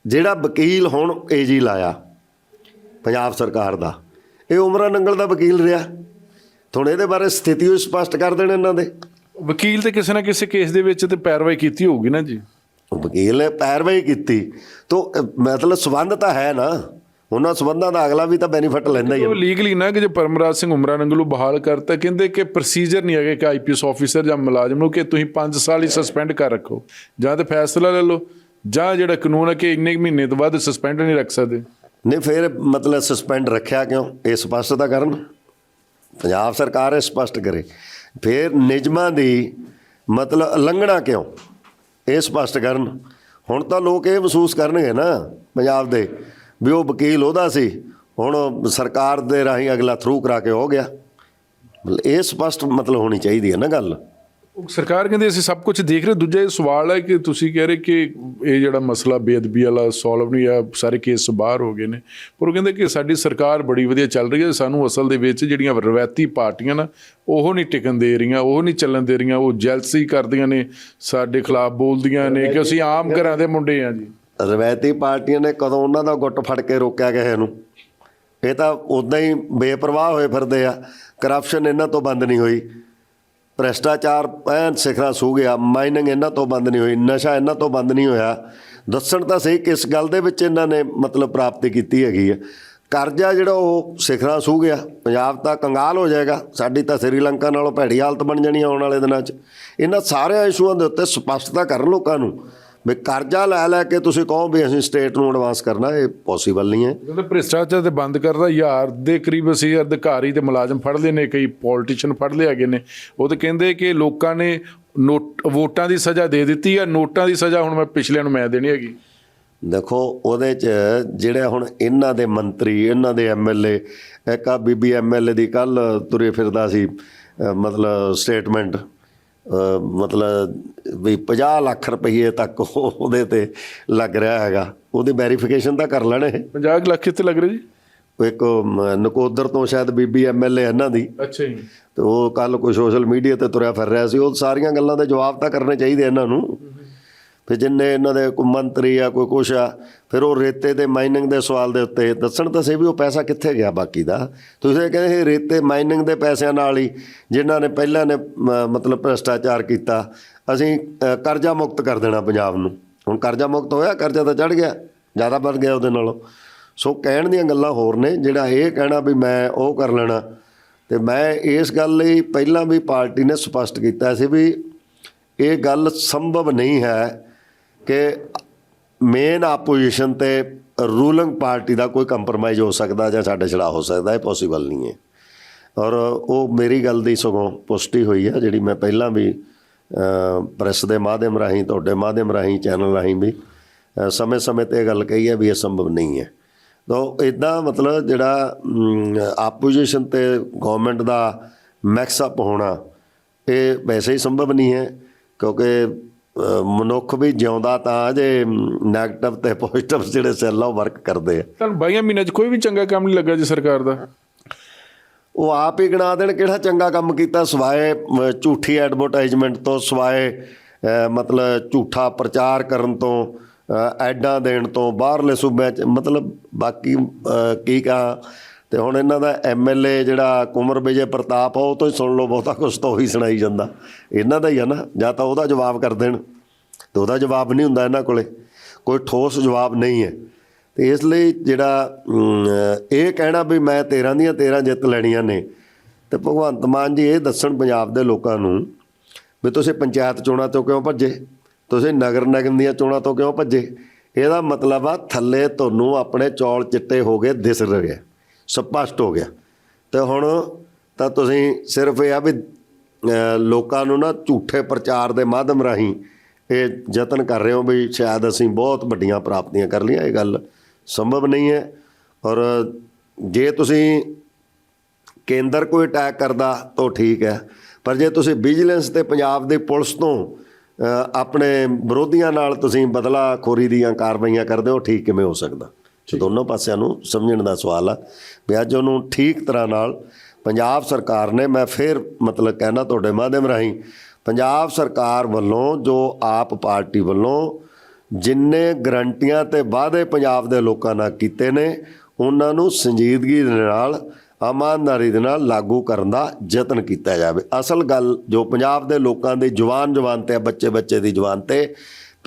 ਜਿਹੜਾ ਵਕੀਲ ਹੁਣ ਏਜੀ ਲਾਇਆ, ਪੰਜਾਬ ਸਰਕਾਰ ਦਾ, ਇਹ ਉਮਰਾ ਨੰਗਲ ਦਾ ਵਕੀਲ ਰਿਹਾ। ਹੁਣ ਇਹਦੇ ਬਾਰੇ ਸਥਿਤੀ ਉਹ ਸਪਸ਼ਟ ਕਰ ਦੇਣ ਇਹਨਾਂ ਦੇ। ਵਕੀਲ ਤੇ ਕਿਸੇ ਨਾ ਕਿਸੇ ਕੇਸ ਦੇ ਵਿੱਚ ਤੇ ਪੈਰਵਾਈ ਕੀਤੀ ਹੋਊਗੀ ਨਾ ਜੀ। ਵਕੀਲ ਨੇ ਪੈਰਵਾਈ ਕੀਤੀ। ਤੋ ਮਤਲਬ ਸਬੰਧ ਤਾਂ ਹੈ ਨਾ। ਉਹਨਾਂ ਸਬੰਧਾਂ ਦਾ ਅਗਲਾ ਵੀ ਤਾਂ ਬੈਨੀਫਿਟ ਲੈਂਦਾ ਹੀ ਹੈ ਉਹ ਲੀਗਲੀ ਨਾ ਕਿ ਜੇ ਪਰਮਰਾਜ ਸਿੰਘ ਉਮਰਾ ਨੰਗਲੂ ਬਹਾਲ ਕਰਤਾ ਕਹਿੰਦੇ ਕਿ ਪ੍ਰੋਸੀਜਰ ਨਹੀਂ ਹੈਗਾ ਕਿ ਆਈਪੀਐਸ ਆਫੀਸਰ ਜਾਂ ਮੁਲਾਜ਼ਮ ਨੂੰ ਕਿ ਤੁਸੀਂ 5 ਸਾਲ ਹੀ ਸਸਪੈਂਡ ਕਰ ਰੱਖੋ। ਜਾਂ ਤੇ ਫੈਸਲਾ ਲੈ ਲਓ ਜਾਂ ਜਿਹੜਾ ਕਾਨੂੰਨ ਹੈ ਕਿ ਇੰਨੇ ਕੁ ਮਹੀਨੇ ਤੋਂ ਬਾਅਦ ਸਸਪੈਂਡ ਨਹੀਂ ਰੱਖ ਸਕਦੇ। ਨਹੀਂ ਫਿਰ ਮਤਲਬ ਸਸਪੈਂਡ ਰੱਖਿਆ ਕਿਉਂ? ਇਹ ਸਪਸ਼ਟ ਤਾਂ ਕਰਨ। ਪੰਜਾਬ ਸਰਕਾਰ ਇਹ ਸਪਸ਼ਟ ਕਰੇ। ਫਿਰ ਨਿਯਮਾਂ ਦੀ ਮਤਲਬ ਉਲੰਘਣਾ ਕਿਉਂ? ਇਹ ਸਪਸ਼ਟ ਕਰਨ। ਹੁਣ ਤਾਂ ਲੋਕ ਇਹ ਮਹਿਸੂਸ ਕਰਨਗੇ ਨਾ ਪੰਜਾਬ ਦੇ ਵੀ ਉਹ ਵਕੀਲ ਉਹਦਾ ਸੀ। ਹੁਣ ਸਰਕਾਰ ਦੇ ਰਾਹੀਂ ਅਗਲਾ ਥਰੂ ਕਰਾ ਕੇ ਹੋ ਗਿਆ। ਇਹ ਸਪਸ਼ਟ ਮਤਲਬ ਹੋਣੀ ਚਾਹੀਦੀ ਹੈ ਨਾ ਗੱਲ। ਸਰਕਾਰ ਕਹਿੰਦੇ ਅਸੀਂ ਸਭ ਕੁਝ ਦੇਖ ਰਹੇ ਦੂਜਾ ਇਹ ਸਵਾਲ ਹੈ ਕਿ ਤੁਸੀਂ ਕਹਿ ਰਹੇ ਕਿ ਇਹ ਜਿਹੜਾ ਮਸਲਾ ਬੇਅਦਬੀ ਵਾਲਾ ਸੋਲਵ ਨਹੀਂ ਆ ਸਾਰੇ ਕੇਸ ਬਾਹਰ ਹੋ ਗਏ ਨੇ। ਪਰ ਉਹ ਕਹਿੰਦੇ ਕਿ ਸਾਡੀ ਸਰਕਾਰ ਬੜੀ ਵਧੀਆ ਚੱਲ ਰਹੀ ਹੈ। ਸਾਨੂੰ ਅਸਲ ਦੇ ਵਿੱਚ ਜਿਹੜੀਆਂ ਰਵਾਇਤੀ ਪਾਰਟੀਆਂ ਨਾ, ਉਹ ਨਹੀਂ ਟਿਕਣ ਦੇ ਰਹੀਆਂ, ਉਹ ਨਹੀਂ ਚੱਲਣ ਦੇ ਰਹੀਆਂ। ਉਹ ਜੈਲਸੀ ਕਰਦੀਆਂ ਨੇ, ਸਾਡੇ ਖਿਲਾਫ ਬੋਲਦੀਆਂ ਨੇ ਕਿ ਅਸੀਂ ਆਮ ਘਰਾਂ ਦੇ ਮੁੰਡੇ ਆ ਜੀ। ਰਵਾਇਤੀ ਪਾਰਟੀਆਂ ਨੇ ਕਦੋਂ ਉਹਨਾਂ ਦਾ ਗੁੱਟ ਫੜ ਕੇ ਰੋਕਿਆ ਕਿਸੇ ਨੂੰ? ਇਹ ਤਾਂ ਉਦਾਂ ਹੀ ਬੇਪਰਵਾਹ ਹੋਏ ਫਿਰਦੇ ਆ। ਕਰਪਸ਼ਨ ਇਹਨਾਂ ਤੋਂ ਬੰਦ ਨਹੀਂ ਹੋਈ। ਭ੍ਰਿਸ਼ਟਾਚਾਰ ਐਨ ਸਿਖਰਾਂ ਸੂ ਗਿਆ, ਮਾਈਨਿੰਗ ਇਹਨਾਂ ਤੋਂ ਬੰਦ ਨਹੀਂ ਹੋਈ, ਨਸ਼ਾ ਇਹਨਾਂ ਤੋਂ ਬੰਦ ਨਹੀਂ ਹੋਇਆ। ਦੱਸਣ ਤਾਂ ਸਹੀ ਕਿਸ ਗੱਲ ਦੇ ਵਿੱਚ ਇਹਨਾਂ ਨੇ ਮਤਲਬ ਪ੍ਰਾਪਤੀ ਕੀਤੀ ਹੈਗੀ ਹੈ ਕਰਜ਼ਾ ਜਿਹੜਾ ਉਹ ਸਿਖਰਾਂ ਸੂ ਗਿਆ, ਪੰਜਾਬ ਤਾਂ ਕੰਗਾਲ ਹੋ ਜਾਏਗਾ, ਸਾਡੀ ਤਾਂ ਸ੍ਰੀਲੰਕਾ ਨਾਲੋਂ ਭੈੜੀ ਹਾਲਤ ਬਣ ਜਾਣੀ ਆਉਣ ਵਾਲੇ ਦਿਨਾਂ 'ਚ। ਇਹਨਾਂ ਸਾਰਿਆਂ ਇਸ਼ੂਆਂ ਦੇ ਉੱਤੇ ਸਪਸ਼ਟਤਾ ਕਰਨ ਲੋਕਾਂ ਨੂੰ। ਵੀ ਕਰਜ਼ਾ ਲੈ ਲੈ ਕੇ ਤੁਸੀਂ ਕਹੋ ਵੀ ਅਸੀਂ ਸਟੇਟ ਨੂੰ ਐਡਵਾਂਸ ਕਰਨਾ ਇਹ ਪੋਸੀਬਲ ਨਹੀਂ ਹੈ। ਕਹਿੰਦੇ ਭ੍ਰਿਸ਼ਟਾਚਾਰ ਤੇ ਬੰਦ ਕਰਦਾ ਹਜ਼ਾਰ ਦੇ ਕਰੀਬ ਅਸੀਂ ਅਧਿਕਾਰੀ ਤੇ ਮੁਲਾਜ਼ਮ ਫੜ ਲਏ ਨੇ ਕਈ ਪੋਲੀਟੀਸ਼ੀਅਨ ਫੜ ਲਏ ਹੈਗੇ ਨੇ। ਉਹ ਤੇ ਕਹਿੰਦੇ ਕਿ ਲੋਕਾਂ ਨੇ ਨੋਟ ਵੋਟਾਂ ਦੀ ਸਜ਼ਾ ਦੇ ਦਿੱਤੀ ਆ ਨੋਟਾਂ ਦੀ ਸਜ਼ਾ ਹੁਣ ਮੈਂ ਪਿਛਲਿਆਂ ਨੂੰ ਮੈਂ ਦੇਣੀ ਹੈਗੀ। ਦੇਖੋ ਉਹਦੇ 'ਚ ਜਿਹੜੇ ਹੁਣ ਇਹਨਾਂ ਦੇ ਮੰਤਰੀ ਇਹਨਾਂ ਦੇ ਐਮਐਲਏ ਇੱਕ ਆ ਬੀਬੀ ਐਮਐਲਏ ਦੀ ਕੱਲ ਤੁਰੇ ਫਿਰਦਾ ਸੀ ਮਤਲਬ ਸਟੇਟਮੈਂਟ ਮਤਲਬ ਵੀ 50 ਲੱਖ ਰੁਪਏ ਤੱਕ ਉਹ- ਉਹਦੇ ਤੇ ਲੱਗ ਰਿਹਾ ਹੈਗਾ। ਉਹਦੀ ਵੈਰੀਫਿਕੇਸ਼ਨ ਤਾਂ ਕਰ ਲੈਣ। ਇਹ 50 ਲੱਖ ਕਿੱਥੇ ਲੱਗ ਰਿਹਾ ਜੀ? ਇੱਕ ਨਕੋਦਰ ਤੋਂ ਸ਼ਾਇਦ ਬੀਬੀ ਐਮਐਲਏ ਇਹਨਾਂ ਦੀ। ਅੱਛਾ ਜੀ। ਤੇ ਉਹ ਕੱਲ ਕੋਈ ਸੋਸ਼ਲ ਮੀਡੀਆ ਤੇ ਤੁਰਿਆ ਫਿਰ ਰਿਹਾ ਸੀ। ਉਹ ਸਾਰੀਆਂ ਗੱਲਾਂ ਦੇ ਜਵਾਬ ਤਾਂ ਕਰਨੇ ਚਾਹੀਦੇ ਇਹਨਾਂ ਨੂੰ। ਫਿਰ ਜਿੰਨੇ ਇਹਨਾਂ ਦੇ ਕੋਈ ਮੰਤਰੀ ਆ, ਕੋਈ ਕੁਛ ਆ, ਫਿਰ ਉਹ ਰੇਤੇ ਤੇ ਮਾਈਨਿੰਗ ਦੇ ਸਵਾਲ ਦੇ ਉੱਤੇ ਦੱਸਣ ਤਾਂ ਸਹੀ ਵੀ ਉਹ ਪੈਸਾ ਕਿੱਥੇ ਗਿਆ ਬਾਕੀ ਦਾ। ਤੁਸੀਂ ਇਹ ਕਹਿੰਦੇ ਇਹ ਰੇਤੇ ਮਾਈਨਿੰਗ ਦੇ ਪੈਸਿਆਂ ਨਾਲ ਹੀ ਜਿਨ੍ਹਾਂ ਨੇ ਪਹਿਲਾਂ ਨੇ, ਮ- ਮਤਲਬ ਭ੍ਰਸ਼ਟਾਚਾਰ ਕੀਤਾ, ਅਸੀਂ ਕਰਜ਼ਾ ਮੁਕਤ ਕਰ ਦੇਣਾ ਪੰਜਾਬ ਨੂੰ। ਹੁਣ ਕਰਜ਼ਾ ਮੁਕਤ ਹੋਇਆ, ਕਰਜ਼ਾ ਤਾਂ ਚੜ ਗਿਆ, ਜ਼ਿਆਦਾ ਵੱਧ ਗਿਆ ਉਹਦੇ ਨਾਲੋਂ। ਸੋ ਕਹਿਣ ਦੀਆਂ ਗੱਲਾਂ ਹੋਰ ਨੇ, ਜਿਹੜਾ ਇਹ ਕਹਿਣਾ ਵੀ ਮੈਂ ਉਹ ਕਰ ਲੈਣਾ, ਤੇ ਮੈਂ ਇਸ ਗੱਲ ਲਈ ਪਹਿਲਾਂ ਵੀ ਪਾਰਟੀ ਨੇ ਸਪਸ਼ਟ ਕੀਤਾ ਸੀ ਵੀ ਇਹ ਗੱਲ ਸੰਭਵ ਨਹੀਂ ਹੈ ਕਿ ਮੇਨ ਆਪੋਜੀਸ਼ਨ ਤੇ ਰੂਲਿੰਗ ਪਾਰਟੀ ਦਾ ਕੋਈ ਕੰਪਰਮਾਈਜ਼ ਹੋ ਸਕਦਾ ਜਾਂ ਸਾਡੇ ਛੜਾ ਹੋ ਸਕਦਾ, ਇਹ ਪੋਸੀਬਲ ਨਹੀਂ ਹੈ। ਔਰ ਉਹ ਮੇਰੀ ਗੱਲ ਦੀ ਸਗੋਂ ਪੁਸ਼ਟੀ ਹੋਈ ਹੈ ਜਿਹੜੀ ਮੈਂ ਪਹਿਲਾਂ ਵੀ ਪ੍ਰੈਸ ਦੇ ਮਾਧਿਅਮ ਰਾਹੀਂ, ਤੁਹਾਡੇ ਮਾਧਿਅਮ ਰਾਹੀਂ ਚੈਨਲ ਰਾਹੀਂ ਵੀ ਸਮੇਂ-ਸਮੇਂ ਤੇ ਇਹ ਗੱਲ ਕਹੀ ਹੈ ਵੀ ਇਹ ਸੰਭਵ ਨਹੀਂ ਹੈ। ਤਾਂ ਇਦਾਂ ਮਤਲਬ ਜਿਹੜਾ ਆਪੋਜੀਸ਼ਨ ਤੇ ਗਵਰਨਮੈਂਟ ਦਾ ਮੈਕਸ ਅਪ ਹੋਣਾ, ਇਹ ਵੈਸੇ ਹੀ ਸੰਭਵ ਨਹੀਂ ਹੈ, ਕਿਉਂਕਿ ਮਨੁੱਖ ਵੀ ਜਿਉਂਦਾ ਤਾਂ ਜੇ 네ਗੇਟਿਵ ਤੇ ਪੋਜ਼ਿਟਿਵ ਜਿਹੜੇ ਸੈੱਲ ਆ ਵਰਕ ਕਰਦੇ ਆ। ਤੁਹਾਨੂੰ ਬਾਈਆਂ ਮਹੀਨਿਆਂ 'ਚ ਕੋਈ ਵੀ ਚੰਗਾ ਕੰਮ ਨਹੀਂ ਲੱਗਾ ਜੀ ਸਰਕਾਰ ਦਾ। ਉਹ ਆਪ ਹੀ ਗਿਣਾ ਦੇਣ ਕਿਹੜਾ ਚੰਗਾ ਕੰਮ ਕੀਤਾ ਸਵਾਏ ਝੂਠੀ ਐਡਵਰਟਾਈਜ਼ਮੈਂਟ ਤੋਂ ਸਵਾਏ ਮਤਲਬ ਝੂਠਾ ਪ੍ਰਚਾਰ ਕਰਨ ਤੋਂ ਐਡਾਂ ਦੇਣ ਤੋਂ ਬਾਹਰਲੇ ਸੂਬਿਆਂ 'ਚ ਮਤਲਬ ਬਾਕੀ ਕੀ ਕਹਾਂ ਤੇ ਹੁਣ ਇਹਨਾਂ ਦਾ ਐਮਐਲਏ ਜਿਹੜਾ ਕੁਮਰ ਵਿਜੇ ਪ੍ਰਤਾਪ ਆ, ਉਹ ਤੋਂ ਹੀ ਸੁਣ ਲਓ ਬਹੁਤਾ ਕੁਝ ਤਾਂ ਉਹੀ ਸੁਣਾਈ ਜਾਂਦਾ। ਇਹਨਾਂ ਦਾ ਹੀ ਆ ਨਾ, ਜਾਂ ਤਾਂ ਉਹਦਾ ਜਵਾਬ ਕਰ ਦੇਣ। ਤੇ ਉਹਦਾ ਜਵਾਬ ਨਹੀਂ ਹੁੰਦਾ ਇਹਨਾਂ ਕੋਲੇ। ਕੋਈ ਠੋਸ ਜਵਾਬ ਨਹੀਂ ਹੈ। ਤੇ ਇਸ ਲਈ ਜਿਹੜਾ ਇਹ ਕਹਿਣਾ ਵੀ ਮੈਂ 13 ਦੀਆਂ 13 ਜਿੱਤ ਲੈਣੀਆਂ ਨੇ। ਤੇ ਭਗਵੰਤ ਮਾਨ ਜੀ ਇਹ ਦੱਸਣ ਪੰਜਾਬ ਦੇ ਲੋਕਾਂ ਨੂੰ ਵੀ ਤੁਸੀਂ ਪੰਚਾਇਤ ਚੋਣਾਂ ਤੋਂ ਕਿਉਂ ਭੱਜੇ? ਤੁਸੀਂ ਨਗਰ ਨਿਗਮ ਦੀਆਂ ਚੋਣਾਂ ਤੋਂ ਕਿਉਂ ਭੱਜੇ? ਇਹਦਾ ਮਤਲਬ ਆ ਥੱਲੇ ਤੁਹਾਨੂੰ ਆਪਣੇ ਚੌਲ ਚਿੱਟੇ ਹੋ ਗਏ ਦਿਸ ਰਹੇ ਸਪਸ਼ਟ ਹੋ ਗਿਆ। ਤੇ ਹੁਣ ਤਾਂ ਤੁਸੀਂ ਸਿਰਫ ਇਹ ਆ ਵੀ ਲੋਕਾਂ ਨੂੰ ਨਾ ਝੂਠੇ ਪ੍ਰਚਾਰ ਦੇ ਮਾਧਿਅਮ ਰਾਹੀਂ ਇਹ ਯਤਨ ਕਰ ਰਹੇ ਹੋ ਵੀ ਸ਼ਾਇਦ ਅਸੀਂ ਬਹੁਤ ਵੱਡੀਆਂ ਪ੍ਰਾਪਤੀਆਂ ਕਰ ਲਈਆਂ, ਇਹ ਗੱਲ ਸੰਭਵ ਨਹੀਂ ਹੈ। ਔਰ ਜੇ ਤੁਸੀਂ ਕੇਂਦਰ ਕੋਈ ਅਟੈਕ ਕਰਦਾ ਤਾਂ ਠੀਕ ਹੈ। ਪਰ ਜੇ ਤੁਸੀਂ ਵਿਜੀਲੈਂਸ ਤੇ ਪੰਜਾਬ ਦੇ ਪੁਲਿਸ ਤੋਂ ਆਪਣੇ ਵਿਰੋਧੀਆਂ ਨਾਲ ਤੁਸੀਂ ਬਦਲਾ ਖੋਰੀ ਦੀਆਂ ਕਾਰਵਾਈਆਂ ਕਰਦੇ ਹੋ ਠੀਕ ਕਿਵੇਂ ਹੋ ਸਕਦਾ? ਸੋ ਦੋਨੋਂ ਪਾਸਿਆਂ ਨੂੰ ਸਮਝਣ ਦਾ ਸਵਾਲ ਆ ਵੀ ਅੱਜ ਉਹਨੂੰ ਠੀਕ ਤਰ੍ਹਾਂ ਨਾਲ ਪੰਜਾਬ ਸਰਕਾਰ ਨੇ, ਮੈਂ ਫਿਰ ਮਤਲਬ ਕਹਿਣਾ ਤੁਹਾਡੇ ਮਾਧਿਅਮ ਰਾਹੀਂ, ਪੰਜਾਬ ਸਰਕਾਰ ਵੱਲੋਂ ਜੋ ਆਪ ਪਾਰਟੀ ਵੱਲੋਂ ਜਿੰਨੇ ਗਰੰਟੀਆਂ ਤੇ ਵਾਅਦੇ ਪੰਜਾਬ ਦੇ ਲੋਕਾਂ ਨਾਲ ਕੀਤੇ ਨੇ, ਉਹਨਾਂ ਨੂੰ ਸੰਜੀਦਗੀ ਦੇ ਨਾਲ, ਇਮਾਨਦਾਰੀ ਦੇ ਨਾਲ ਲਾਗੂ ਕਰਨ ਦਾ ਯਤਨ ਕੀਤਾ ਜਾਵੇ। ਅਸਲ ਗੱਲ ਜੋ ਪੰਜਾਬ ਦੇ ਲੋਕਾਂ ਦੀ ਜਵਾਨ ਜਵਾਨ ਤੇ ਬੱਚੇ ਬੱਚੇ ਦੀ ਜਵਾਨ ਤੇ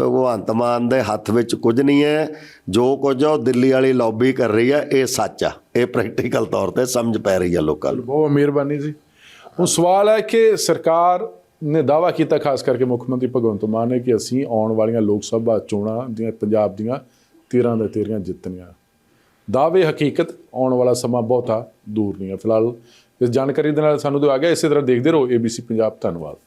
ਭਗਵੰਤ ਮਾਨ ਦੇ ਹੱਥ ਵਿੱਚ ਕੁਝ ਨਹੀਂ ਹੈ। ਜੋ ਕੁਝ ਆ, ਉਹ ਦਿੱਲੀ ਵਾਲੀ ਲੌਬੀ ਕਰ ਰਹੀ ਹੈ ਇਹ ਸੱਚ ਆ। ਇਹ ਪ੍ਰੈਕਟੀਕਲ ਤੌਰ ਤੇ ਸਮਝ ਪੈ ਰਹੀ ਹੈ ਲੋਕਾਂ ਨੂੰ। ਬਹੁਤ ਮਿਹਰਬਾਨੀ ਜੀ। ਹੁਣ ਸਵਾਲ ਹੈ ਕਿ ਸਰਕਾਰ ਨੇ ਦਾਵਾ ਕੀਤਾ ਖਾਸ ਕਰਕੇ ਮੁੱਖ ਮੰਤਰੀ ਭਗਵੰਤ ਮਾਨ ਨੇ ਕਿ ਅਸੀਂ ਆਉਣ ਵਾਲੀਆਂ ਲੋਕ ਸਭਾ ਚੋਣਾਂ ਦੀਆਂ, ਪੰਜਾਬ ਦੀਆਂ 13 ਦੇ 13 ਜਿੱਤਣੀਆਂ। ਦਾਅਵੇ ਹਕੀਕਤ ਆਉਣ ਵਾਲਾ ਸਮਾਂ ਬਹੁਤਾ ਦੂਰ ਨਹੀਂ ਹੈ। ਫਿਲਹਾਲ ਇਸ ਜਾਣਕਾਰੀ ਦੇ ਨਾਲ ਸਾਨੂੰ ਦਿਓ। ਆ ਗਿਆ, ਇਸੇ ਤਰ੍ਹਾਂ ਦੇਖਦੇ ਰਹੋ। ABC ਪੰਜਾਬ ਧੰਨਵਾਦ।